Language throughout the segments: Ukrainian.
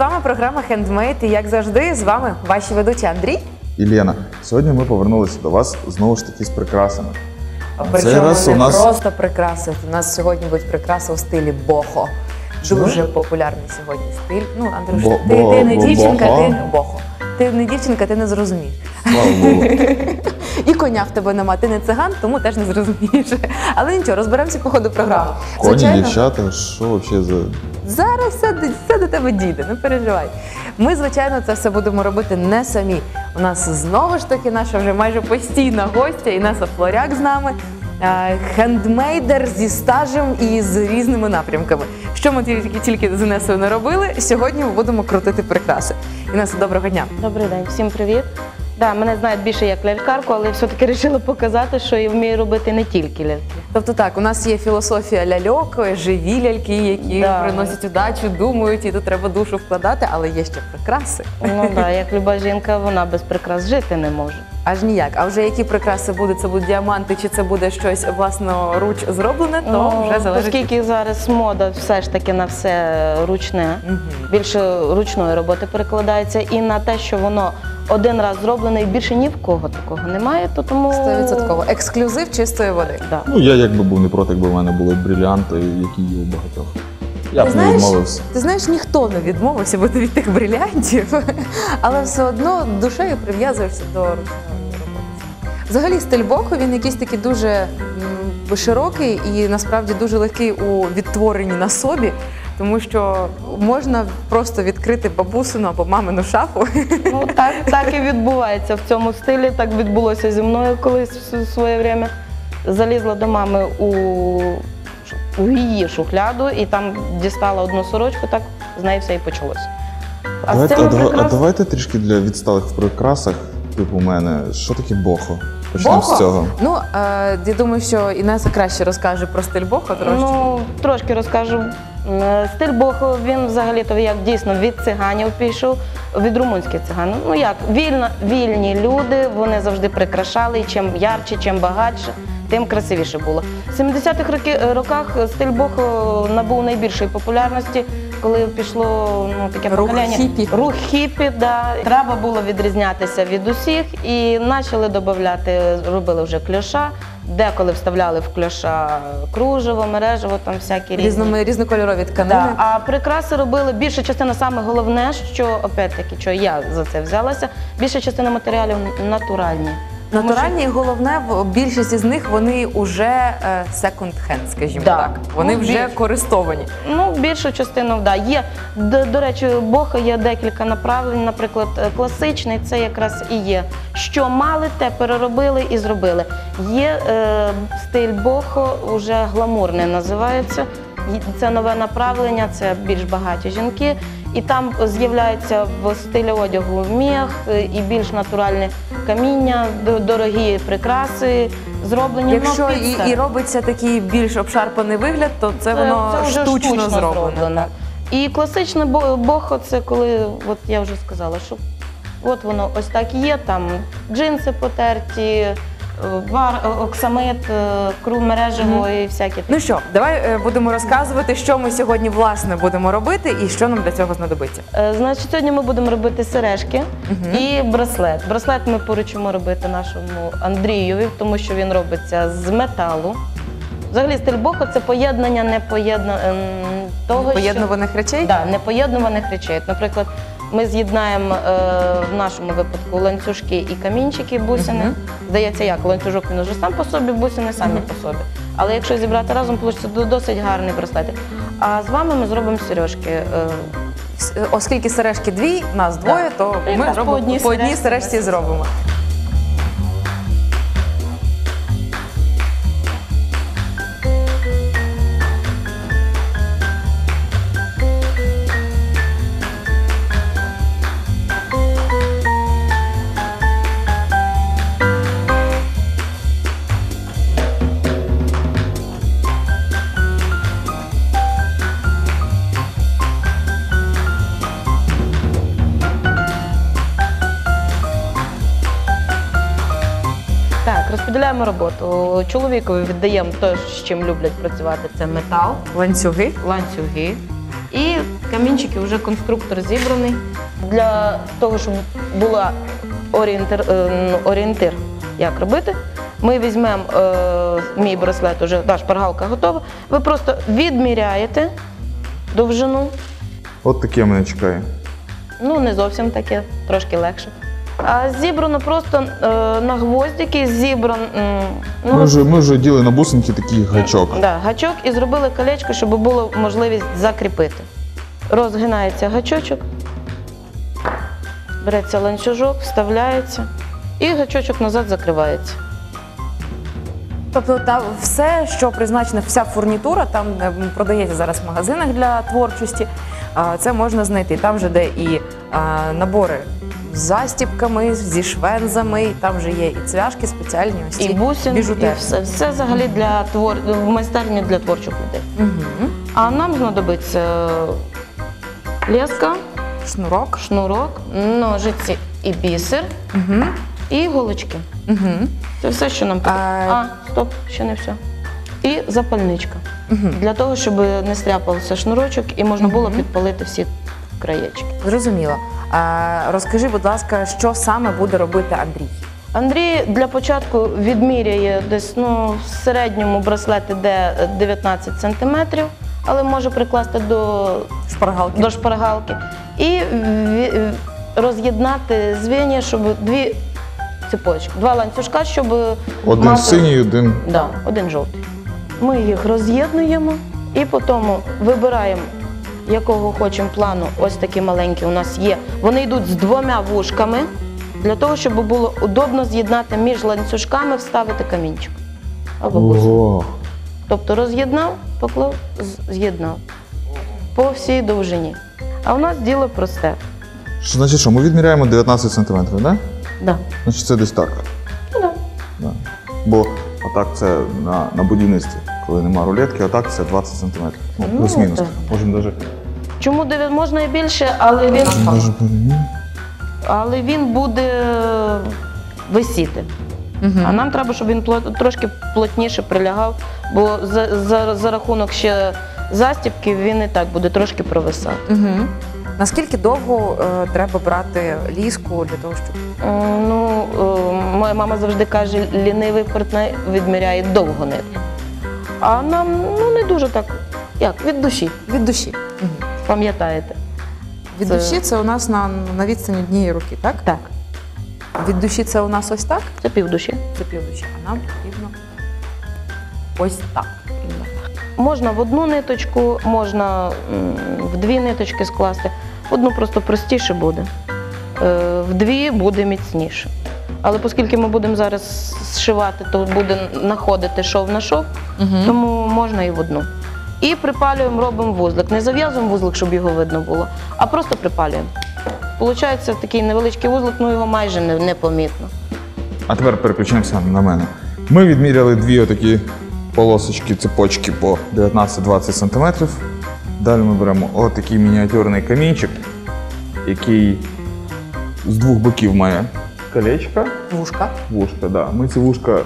Вами програма Хендмейд. І як завжди, з вами ваші ведучі Андрій. І Лена, сьогодні ми повернулися до вас знову ж таки з прикрасами. Причому раз не у нас- просто прикраси. У нас сьогодні будуть прикраси у стилі бохо. Чого? Дуже популярний сьогодні стиль. Ну, Андрюш, Бо- ти, бо- ти не бо- дівчинка, бо, ти бохо. Ти не дівчинка, ти не зрозумієш. Слава Богу. І коня в тебе нема, ти не циган, тому теж не зрозумієш. Але нічого, розберемося по ходу програми. Коні, Звичайно, дівчата, що взагалі за. Зараз все, до- все до тебе дійде, не переживай. Ми, звичайно, це все будемо робити не самі. У нас знову ж таки наша вже майже постійна гостя, Інеса Флоряк з нами. е, Хендмейдер зі стажем і з різними напрямками. Що ми тільки, тільки з Інесою не робили, сьогодні ми будемо крутити прикраси. Інеса, доброго дня. Добрий день, всім привіт. Да, мене знають більше як лялькарку, але все-таки вирішила показати, що я вмію робити не тільки ляльки. Тобто так, у нас є філософія ляльок, живі ляльки, які Да. приносять удачу, думають, і тут треба душу вкладати, але є ще прикраси. Ну да, як люба жінка, вона без прикрас жити не може. Аж ніяк. А вже які прикраси будуть? Це будуть діаманти, чи це буде щось власноруч зроблене, то Ну, вже залежить. Оскільки зараз мода все ж таки на все ручне, Мгм. більше ручної роботи перекладається, і на те, що воно один раз зроблене і більше ні в кого такого немає, то тому 100%. Ексклюзив чистої води. Да. Ну, я якби був не проти, якби в мене були брилянти, які є у багатьох. Я б не знаєш, відмовився. ти знаєш, ніхто не відмовився бути від тих брилянтів, але все одно душею прив'язуєшся до ручної роботи. Взагалі, стиль боку він якийсь такий дуже м, широкий і насправді дуже легкий у відтворенні на собі. Тому що можна просто відкрити бабусину або мамину шафу Ну так, так і відбувається в цьому стилі. Так відбулося зі мною колись в своє время. Залізла до мами у, у її шухляду і там дістала одну сорочку, так з неї все і почалося. А давайте, а, дава- а давайте трішки для відсталих в прикрасах, типу у мене, що таке бохо? Почнемо Бохо? з цього. Ну, е, я думаю, що Інеса краще розкаже про стиль бохо трошки. Ну, трошки розкажу. Е, Стиль боху, він взагалі-то як дійсно від циганів пішов, від румунських циган. Ну як, вільно, вільні люди, вони завжди прикрашали, і чим ярче, чим багатше, тим красивіше було. В 70-х роках стиль боху набув найбільшої популярності, коли пішло ну, таке Рух покоління. хіпі. Рух хіпі, да. Треба було відрізнятися від усіх і почали додати, робили вже кльоша, деколи вставляли в кляша кружево, мережево, там всякі різні. Різними різнокольорові тканини. Да. А прикраси робили більша частина, саме головне, що опять-таки, що я за це взялася, більша частина матеріалів натуральні. Натуральні, і головне, в- більшість із них вони вже секонд-хенд, скажімо Да. так. Вони Ну, вже більш- користовані. Ну, більшу частину, да. Є, до, до речі, боха є декілька направлень. Наприклад, е, класичний це якраз і є. Що мали, те переробили і зробили. Є е, стиль бохо, уже гламурний називається. Й- Це нове направлення, це більш багаті жінки. І там з'являється в стилі одягу міх е, і більш натуральне каміння, дорогі прикраси, зроблені Якщо ну, під і, і робиться такий більш обшарпаний вигляд, то це, воно вже штучно, зроблено. І класичне бо- бохо це коли, от я вже сказала, що от воно ось так є, там джинси потерті, вар, е, оксамит, е, кру мережево і всякі. Ну що, давай е, будемо розказувати, що ми сьогодні власне будемо робити і що нам для цього знадобиться. Е, Значить, сьогодні ми будемо робити сережки і браслет. Браслет ми поручимо робити нашому Андрієві, тому що він робиться з металу. Взагалі, стиль бохо це поєднання непоєдна... ем, того, що... Поєднуваних речей? Да, непоєднуваних речей. Наприклад, ми з'єднаємо е, в нашому випадку ланцюжки і камінчики, бусини. Мгм. Здається, як ланцюжок він уже сам по собі, бусини самі по собі. Але якщо зібрати разом, вийде досить гарний браслетик. А з вами ми зробимо сережки. е, е, Оскільки сережки дві, нас двоє, то ми Якраз зробимо по одній по одній сережці сережці зробимо. Розподіляємо роботу. Чоловікові віддаємо те, з чим люблять працювати. Це метал, Ланцюги. ланцюги. І камінчики вже конструктор зібраний. Для того, щоб була орієнтир, е, ну, орієнтир як робити, ми візьмемо е, мій браслет, уже та шпаргалка готова. Ви просто відміряєте довжину. От таке мене чекає. Ну, не зовсім таке, трошки легше. А зібрано просто е, на гвоздики, зібран. ну, Ми вже, ми вже діли на бусинки такий гачок. Да, гачок і зробили колечко, щоб було можливість закріпити. Розгинається гачочок, береться ланцюжок, вставляється і гачочок назад закривається. Тобто та все, що призначено, вся фурнітура, там е, продається зараз в магазинах для творчості. а, Це можна знайти. Там вже де і а, набори з застіпками, зі швензами, і там вже є і цвяшки спеціальні ось ці І бусин, і все. Все взагалі для твор... в майстерні для творчих людей. Угу. А нам знадобиться леска, Шнурок. шнурок, ножиці і бісер, Угу. і іголочки. Угу. Це все, що нам потрібно. А- А, стоп, ще не все. І запальничка. Угу. Для того, щоб не стряпався шнурочок і можна було Мгм. підпалити всі краєчки. Зрозуміло. Розкажи, будь ласка, що саме буде робити Андрій? Андрій для початку відміряє десь ну, в середньому браслет іде 19 сантиметрів, але може прикласти до, Шпаргалки. до шпаргалки. І роз'єднати звіння, щоб дві цепочки, два ланцюжка, щоб Один мати- синій, один. Да, один жовтий. Ми їх роз'єднуємо і потім вибираємо, якого хочемо плану. Ось такі маленькі у нас є. Вони йдуть з двома вушками для того, щоб було удобно з'єднати між ланцюжками, вставити камінчик. Або. Ого. Тобто роз'єднав, поклав, з'єднав по всій довжині. А у нас діло просте. Що, значить, що ми відміряємо 19 сантиметрів, так? Да. Значить, це десь так. Ну, да. Да. Бо отак це на, на будівництві, коли нема рулетки, отак це 20 сантиметрів. Ну, Ну, плюс-мінус. так. Можемо навіть. Чому дев'ять- можна і більше, але він, але він буде висіти. Угу. А нам треба, щоб він трошки плотніше прилягав, бо за, за, за рахунок ще застібки він і так буде трошки провисати. Угу. Наскільки довго е, треба брати ліску для того, щоб Е, Ну, е, моя мама завжди каже, лінивий портний відміряє довго нитку. А нам ну, не дуже так, як, від душі, від душі? Угу. Пам'ятаєте? Від Це- душі це у нас на, на відстані однієї руки, так? Так, Від душі це у нас ось так, це півдуші. це півдуші, а нам потрібно ось так. Можна в одну ниточку, можна в дві ниточки скласти. Одну просто простіше буде, е, в дві буде міцніше. Але оскільки ми будемо зараз зшивати, то буде находити шов на шов, Угу. тому можна і в одну. І припалюємо, робимо вузлик. Не зав'язуємо вузлик, щоб його видно було, а просто припалюємо. Получається такий невеличкий вузлик, ну його майже не- непомітно. А тепер переключаємося на мене. Ми відміряли дві отакі полосочки, цепочки по 19-20 сантиметрів. Далі ми беремо отакий мініатюрний камінчик, який з двох боків має колечко. Вушка. Вушка, да. Ми ці вушка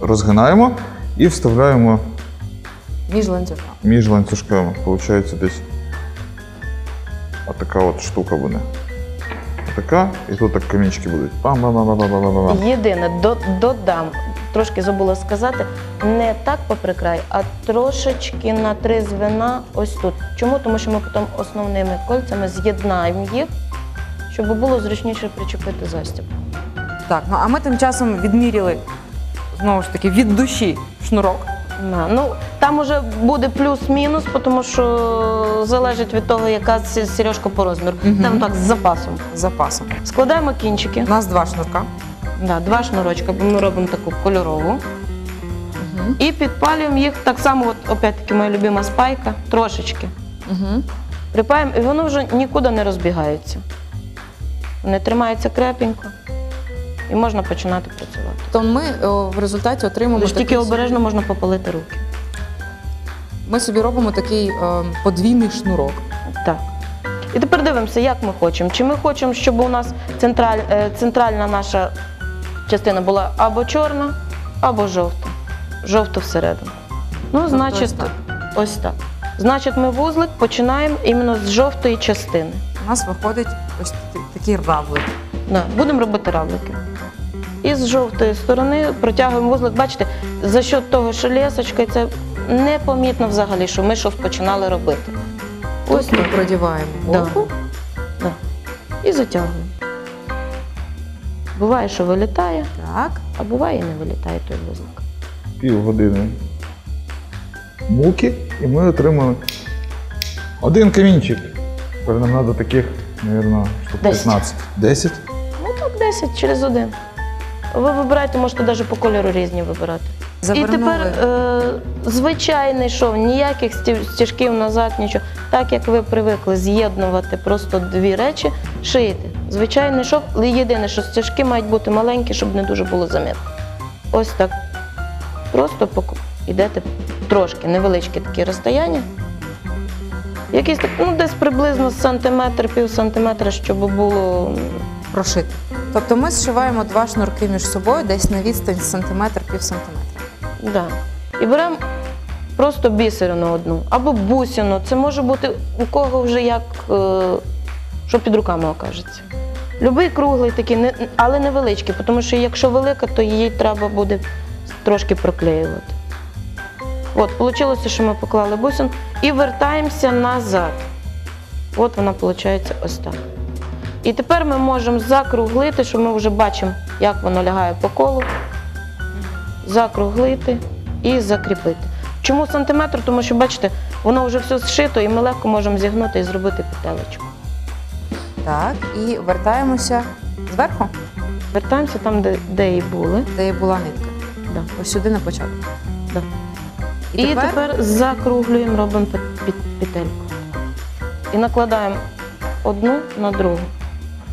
розгинаємо і вставляємо Між ланцюжками. між ланцюжками. Получається десь отака от штука буде. Отака, і тут так камінчики будуть. пам пам пам пам пам пам пам Єдине, до- додам, трошки забула сказати, не так попри край, а трошечки на три звена ось тут. Чому? Тому що ми потім основними кольцями з'єднаємо їх, щоб було зручніше причепити застіб. Так, ну а ми тим часом відміряли знову ж таки від душі шнурок. Ну, там уже буде плюс-мінус, тому що залежить від того, яка ці- сережка по розміру. Мгм. Там так з запасом. з запасом. Складаємо кінчики. У нас два шнурка. Да, два шнурочка, бо ми робимо таку кольорову. Угу. І підпалюємо їх так само, от, опять-таки, моя любима спайка, трошечки. Угу. Припаємо, і воно вже нікуди не розбігається. Не тримається крепенько. І можна починати працювати. То ми о, в результаті отримуємо Лише тільки такий, обережно можна попалити руки. ми собі робимо такий е, подвійний шнурок. Так. І тепер дивимося, як ми хочемо. Чи ми хочемо, щоб у нас централь, е, центральна наша частина була або чорна, або жовта. Жовту всередину. Ну, значить, ось так. ось так. Значить, ми вузлик починаємо іменно з жовтої частини. У нас виходить ось т- такий равлик. Да, будемо робити равлики. І з жовтої сторони протягуємо вузлик. Бачите, за счет того, що лісочка, це непомітно взагалі, що ми щось починали робити. Ось Ось ми так. продіваємо Да. Да. І затягуємо. Буває, що вилітає, Так. а буває і не вилітає той вузлик. Півгодини муки, і ми отримали один камінчик. Тепер нам треба таких, мабуть, штук Десять. 15. 10? Ну так, 10 через один. Ви вибираєте, можете навіть по кольору різні вибирати. І тепер е, звичайний шов, ніяких сті- стіжків назад, нічого. Так як ви привикли з'єднувати просто дві речі, шиєте. Звичайний шов, єдине, що стіжки мають бути маленькі, щоб не дуже було замітно. Ось так. Просто йдете трошки невеличкі такі розстояння. Якісь так, ну десь приблизно сантиметр, пів сантиметра, щоб було прошити. Тобто ми зшиваємо два шнурки між собою десь на відстань сантиметр, пів сантиметра. Да. І беремо просто бісерину одну або бусину. Це може бути у кого вже як, е, що під руками окажеться. Любий круглий такий, але невеличкий, тому що якщо велика, то її треба буде трошки проклеювати. От, вийшло, що ми поклали бусин і вертаємося назад. От вона виходить ось так. І тепер ми можемо закруглити, що ми вже бачимо, як воно лягає по колу закруглити і закріпити. Чому сантиметр? Тому що, бачите, воно вже все зшито, і ми легко можемо зігнути і зробити петелечку. Так, і вертаємося зверху, Вертаємося там, де, де і були. де і була нитка. Да. Ось сюди на початок. Да. І, І, тепер, тепер... закруглюємо, робимо пет- пет- петельку. І накладаємо одну на другу.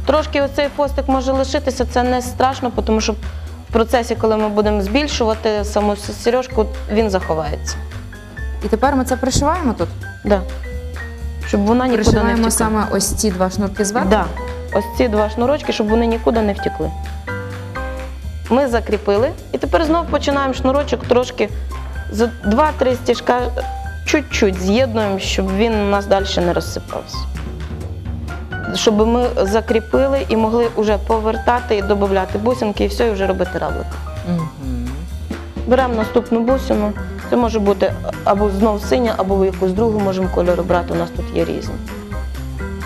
Трошки оцей хвостик може лишитися, це не страшно, тому що в процесі, коли ми будемо збільшувати саму сережку, він заховається. і тепер ми це пришиваємо тут. Да. Щоб вона нікуди не Пришиваємо саме ось ці два шнурки зверху. Да. Ось ці два шнурочки, щоб вони нікуди не втекли. Ми закріпили і тепер знову починаємо шнурочок трошки з два-три стіжка чуть-чуть з'єднуємо, щоб він у нас далі не розсипався. Щоб ми закріпили і могли вже повертати і додати бусинки, і все, і вже робити равлик. Беремо наступну бусину. Це може бути або знов синя, або якусь другу можемо кольору брати. У нас тут є різні.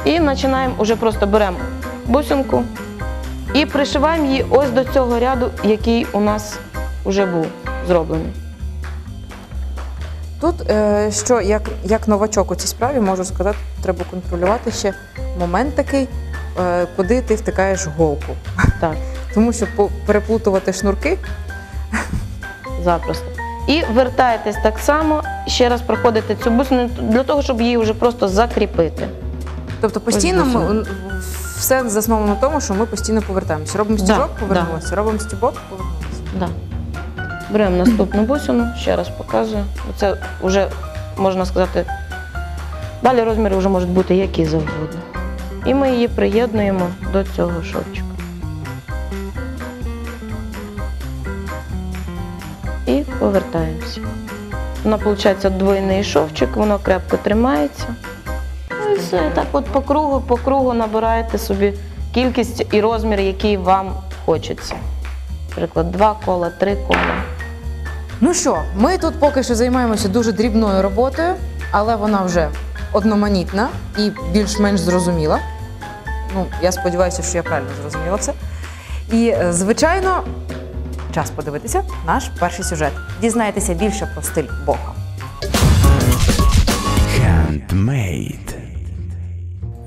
І починаємо, уже просто беремо бусинку і пришиваємо її ось до цього ряду, який у нас вже був зроблений. Тут, е, що як, як новачок у цій справі, можу сказати, треба контролювати ще момент такий, е, куди ти втикаєш голку. Так, Тому що переплутувати шнурки запросто. І вертаєтесь так само, ще раз проходите цю бусину для того, щоб її вже просто закріпити. Тобто постійно ми, все засновано на тому, що ми постійно повертаємося. Робимо Да, стіжок, да. повернулися, робимо стібок, повернулися. Да. Беремо наступну бусину, ще раз показую. Це вже можна сказати, далі розміри вже можуть бути які завгодно. І ми її приєднуємо до цього шовчика. І повертаємося. Вона, виходить, двойний шовчик, воно крепко тримається. Ну і все. Так от по кругу, по кругу набираєте собі кількість і розмір, який вам хочеться. Наприклад, два кола, три кола. Ну що, ми тут поки що займаємося дуже дрібною роботою, але вона вже одноманітна і більш-менш зрозуміла. Ну, я сподіваюся, що я правильно зрозуміла все. І, е, звичайно, час подивитися наш перший сюжет. Дізнаєтеся більше про стиль бохо. Handmade.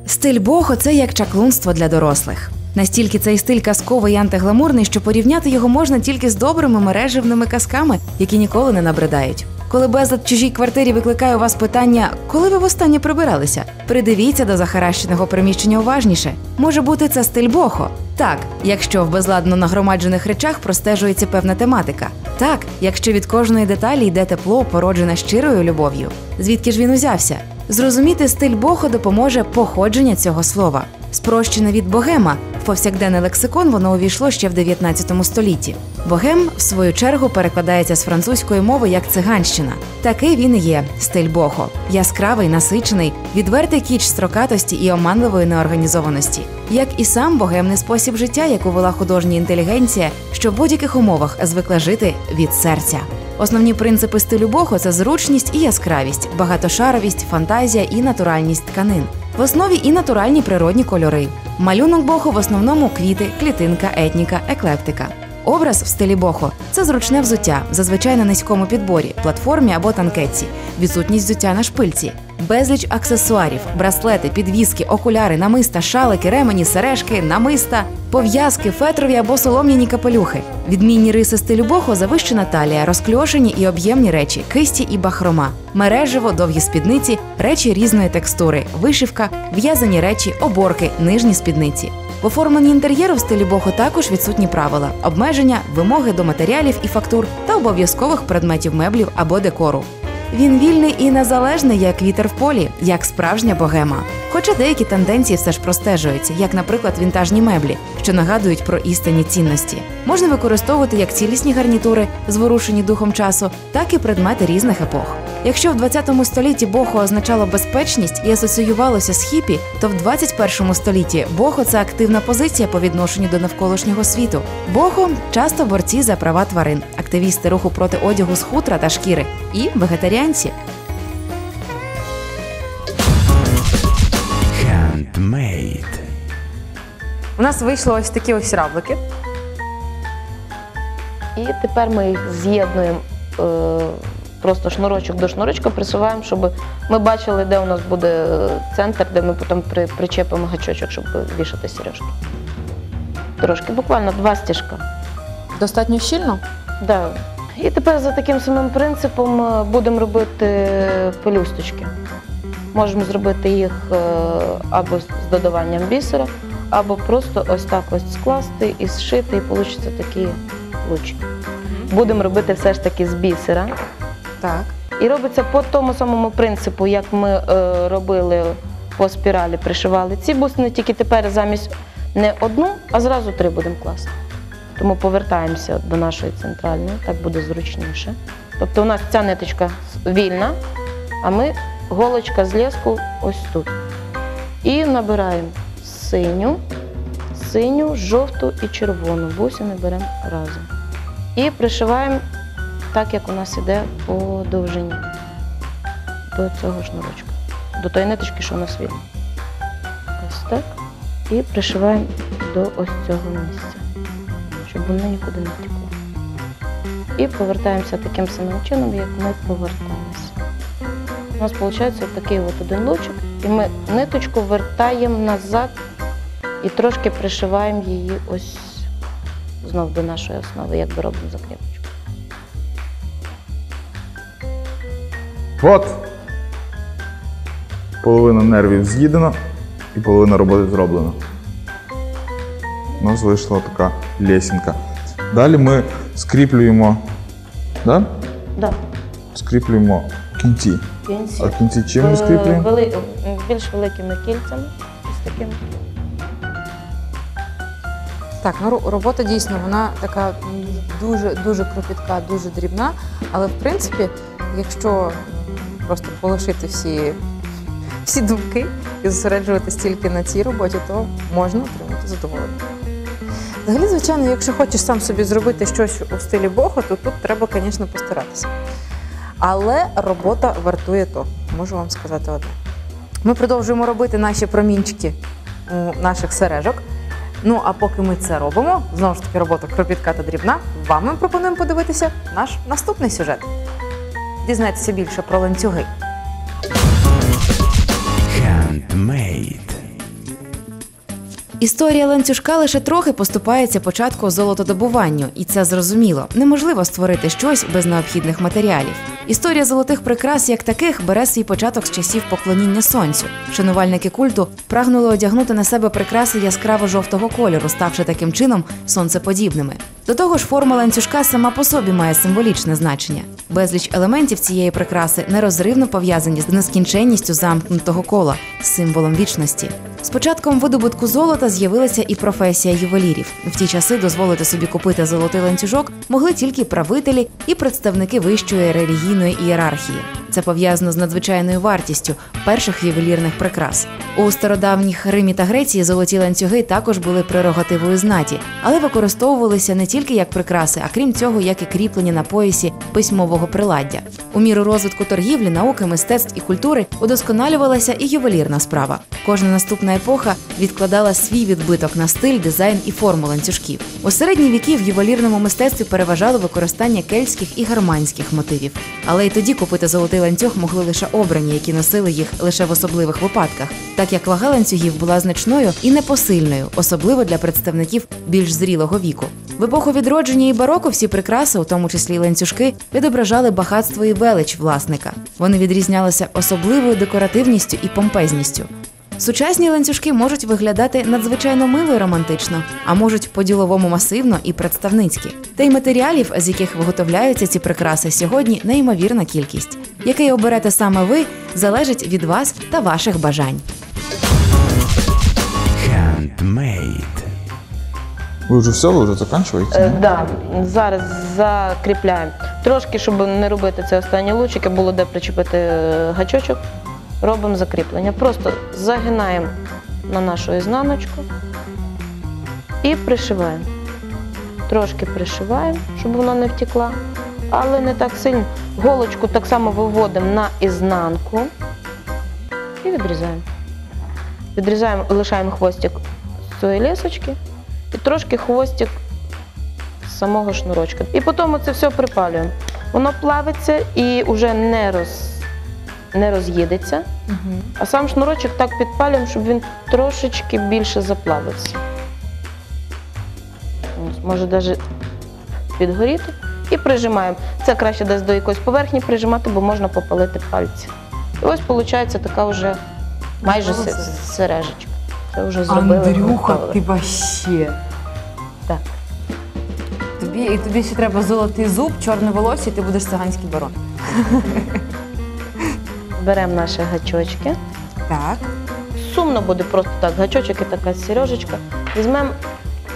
Стиль бохо це як чаклунство для дорослих. Настільки цей стиль казковий і антигламурний, що порівняти його можна тільки з добрими мережевними казками, які ніколи не набридають. Коли безлад чужій квартирі викликає у вас питання, коли ви востаннє прибиралися, придивіться до захаращеного приміщення уважніше. Може бути, це стиль бохо. Так, якщо в безладно нагромаджених речах простежується певна тематика. Так, якщо від кожної деталі йде тепло, породжене щирою любов'ю. Звідки ж він узявся? Зрозуміти стиль бохо допоможе походження цього слова. Спрощене від богема. В повсякденний лексикон воно увійшло ще в 19 столітті. Богем, в свою чергу, перекладається з французької мови як циганщина. Такий він і є стиль бохо. Яскравий, насичений, відвертий кіч строкатості і оманливої неорганізованості. Як і сам богемний спосіб життя, яку вела художня інтелігенція, що в будь-яких умовах звикла жити від серця. Основні принципи стилю бохо це зручність і яскравість, багатошаровість, фантазія і натуральність тканин. В основі і натуральні природні кольори. Малюнок бохо в основному квіти, клітинка, етніка, еклектика. Образ в стилі бохо це зручне взуття, зазвичай на низькому підборі, платформі або танкетці, відсутність взуття на шпильці, безліч аксесуарів, браслети, підвіски, окуляри, намиста, шалики, ремені, сережки, намиста, пов'язки, фетрові або солом'яні капелюхи. Відмінні риси стилю бохо завищена талія, розкльошені і об'ємні речі, кисті і бахрома, мережево, довгі спідниці, речі різної текстури, вишивка, в'язані речі, оборки, нижні спідниці. В оформленні інтер'єру в стилі бохо також відсутні правила, обмеження, вимоги до матеріалів і фактур та обов'язкових предметів меблів або декору. Він вільний і незалежний, як вітер в полі, як справжня богема. Хоча деякі тенденції все ж простежуються, як, наприклад, вінтажні меблі, що нагадують про істинні цінності. Можна використовувати як цілісні гарнітури, зворушені духом часу, так і предмети різних епох. Якщо в 20 столітті бохо означало безпечність і асоціювалося з хіпі, то в 21 столітті бохо це активна позиція по відношенню до навколишнього світу. Бохо часто борці за права тварин, активісти руху проти одягу з хутра та шкіри і вегетаріанці. Handmade. У нас вийшло ось такі ось равлики. І тепер ми їх з'єднуємо е, просто шнурочок до шнурочка, присуваємо, щоб ми бачили, де у нас буде центр, де ми потім при, причепимо гачочок, щоб вішати сережки. Трошки, буквально два стіжка. Достатньо щільно. Да. І тепер за таким самим принципом е, будемо робити пелюсточки. Можемо зробити їх е, або з додаванням бісера, або просто ось так ось скласти і зшити, і вийде такі лучки. Будемо робити все ж таки з бісера. Так. І робиться по тому самому принципу, як ми е, робили по спіралі, пришивали ці бусини, тільки тепер замість не одну, а зразу три будемо класти. Тому повертаємося до нашої центральної, так буде зручніше. Тобто у нас ця ниточка вільна, а ми голочка з леску ось тут. І набираємо синю, синю, жовту і червону. Бусини беремо разом. І пришиваємо так, як у нас іде по довжині до цього шнурочка, до тої ниточки, що у нас вільна. Ось так. І пришиваємо до ось цього місця, щоб воно нікуди не втекло. І повертаємося таким самим чином, як ми поверталися. У нас виходить такий от один лучик, і ми ниточку вертаємо назад і трошки пришиваємо її ось знов до нашої основи, як би робимо закріпочку. От. Половина нервів з'їдена і половина роботи зроблена. У нас вийшла така лесінка. Далі ми скріплюємо. Да? Да. Скріплюємо кінці. кінці. А кінці чим ми Е, скріплюємо? вели- більш великими кільцями. Ось такими. Так, ну ро- робота дійсно вона така дуже дуже кропітка, дуже дрібна. Але в принципі, якщо просто полишити всі, всі думки і зосереджуватись тільки на цій роботі, то можна отримати задоволення. Взагалі, звичайно, якщо хочеш сам собі зробити щось у стилі бохо, то тут треба, звісно, постаратися. Але робота вартує то, можу вам сказати одне. Ми продовжуємо робити наші промінчики у наших сережок. Ну а поки ми це робимо, знову ж таки робота кропітка та дрібна. Вам ми пропонуємо подивитися наш наступний сюжет. Дізнайтеся більше про ланцюги. Handmade. Історія ланцюжка лише трохи поступається початку золотодобуванню, і це зрозуміло. Неможливо створити щось без необхідних матеріалів. Історія золотих прикрас, як таких, бере свій початок з часів поклоніння сонцю. Шанувальники культу прагнули одягнути на себе прикраси яскраво жовтого кольору, ставши таким чином сонцеподібними. До того ж, форма ланцюжка сама по собі має символічне значення. Безліч елементів цієї прикраси нерозривно пов'язані з нескінченністю замкнутого кола, символом вічності. З початком видобутку золота з'явилася і професія ювелірів. В ті часи дозволити собі купити золотий ланцюжок могли тільки правителі і представники вищої релігійної ієрархії. Це пов'язано з надзвичайною вартістю перших ювелірних прикрас. У стародавніх Римі та Греції золоті ланцюги також були прерогативою знаті, але використовувалися не тільки як прикраси, а крім цього, як і кріплення на поясі письмового приладдя. У міру розвитку торгівлі, науки, мистецтв і культури удосконалювалася і ювелірна справа. Кожна наступна епоха відкладала свій відбиток на стиль, дизайн і форму ланцюжків. У середні віки в ювелірному мистецтві переважало використання кельтських і германських мотивів. Але й тоді купити золотий ланцюг могли лише обрані, які носили їх лише в особливих випадках, так як вага ланцюгів була значною і непосильною, особливо для представників більш зрілого віку. В епоху відродження і бароко всі прикраси, у тому числі й ланцюжки, відображали багатство і велич власника. Вони відрізнялися особливою декоративністю і помпезністю. Сучасні ланцюжки можуть виглядати надзвичайно мило і романтично, а можуть по-діловому масивно і представницьки. Та й матеріалів, з яких виготовляються ці прикраси, сьогодні неймовірна кількість. Який оберете саме ви, залежить від вас та ваших бажань. Handmade. Ви вже все, ви вже закінчуєте? Е, да, зараз закріпляємо. Трошки, щоб не робити це останні лучики, було де причепити е, гачочок. Робимо закріплення. Просто загинаємо на нашу ізнаночку і пришиваємо. Трошки пришиваємо, щоб вона не втекла, але не так сильно. Голочку так само виводимо на ізнанку і відрізаємо. Відрізаємо, лишаємо хвостик з цієї лісочки і трошки хвостик з самого шнурочка. І потім це все припалюємо. Воно плавиться і вже не, роз, не роз'їдеться, а сам шнурочок так підпалюємо, щоб він трошечки більше заплавився. Ось, Може навіть підгоріти. І прижимаємо. Це краще десь до якоїсь поверхні прижимати, бо можна попалити пальці. І ось виходить така вже майже се- сережечка. Це вже зробили. Андрюха, готовили. ти вообще. Так. Тобі, і тобі ще треба золотий зуб, чорне волосся, і ти будеш циганський барон. Беремо наші гачочки. Так. Сумно буде просто так, гачочок і така сережечка. Візьмемо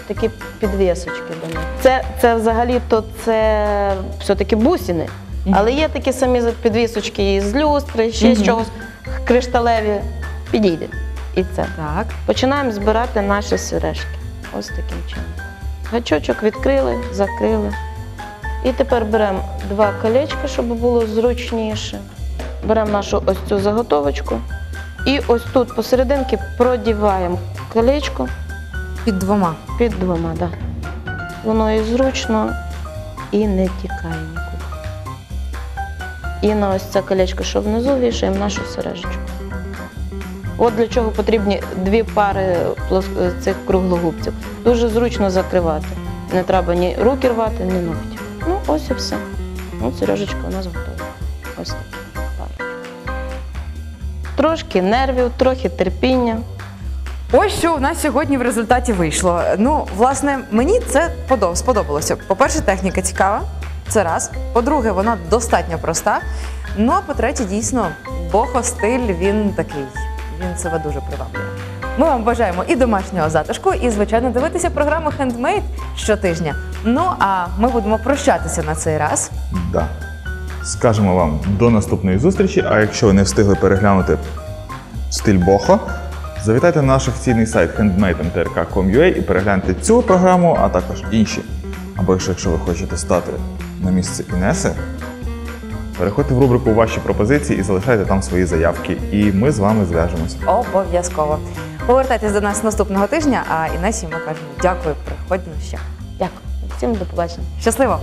такі підвісочки до них. Це, це взагалі-то це все-таки бусини. Але є такі самі підвісочки і з люстри, ще з Мгм. чогось кришталеві. Підійде. І це. Так. Починаємо збирати наші сережки. Ось таким чином. Гачочок відкрили, закрили. І тепер беремо два колечка, щоб було зручніше. Беремо нашу ось цю заготовочку. І ось тут посерединки продіваємо колечко Під двома. під двома. Да. Воно і зручно, і не тікає нікуди. І на ось це колечко, що внизу, вішаємо нашу сережечку. От для чого потрібні дві пари е, цих круглогубців. Дуже зручно закривати. Не треба ні руки рвати, ні ногті. Ну, ось і все. От сережечка у нас готова. Трошки нервів, трохи терпіння. Ось що у нас сьогодні в результаті вийшло. Ну, власне, мені це подо- сподобалося. По-перше, техніка цікава. Це раз. По-друге, вона достатньо проста. Ну а по-третє, дійсно, бохо-стиль він такий. Він себе дуже приваблює. Ми вам бажаємо і домашнього затишку, і, звичайно, дивитися програму Handmade щотижня. Ну а ми будемо прощатися на цей раз. Да. Скажемо вам до наступної зустрічі. А якщо ви не встигли переглянути стиль Бохо, завітайте на наш офіційний сайт handmade.mtrk.com.ua і перегляньте цю програму, а також інші. Або якщо, якщо ви хочете стати на місце Інеси, переходьте в рубрику Ваші пропозиції і залишайте там свої заявки. І ми з вами зв'яжемося. Обов'язково. Повертайтесь до нас наступного тижня, а Інесі ми кажемо дякую, приходьмо ще. Дякую. Всім до побачення. Щасливо!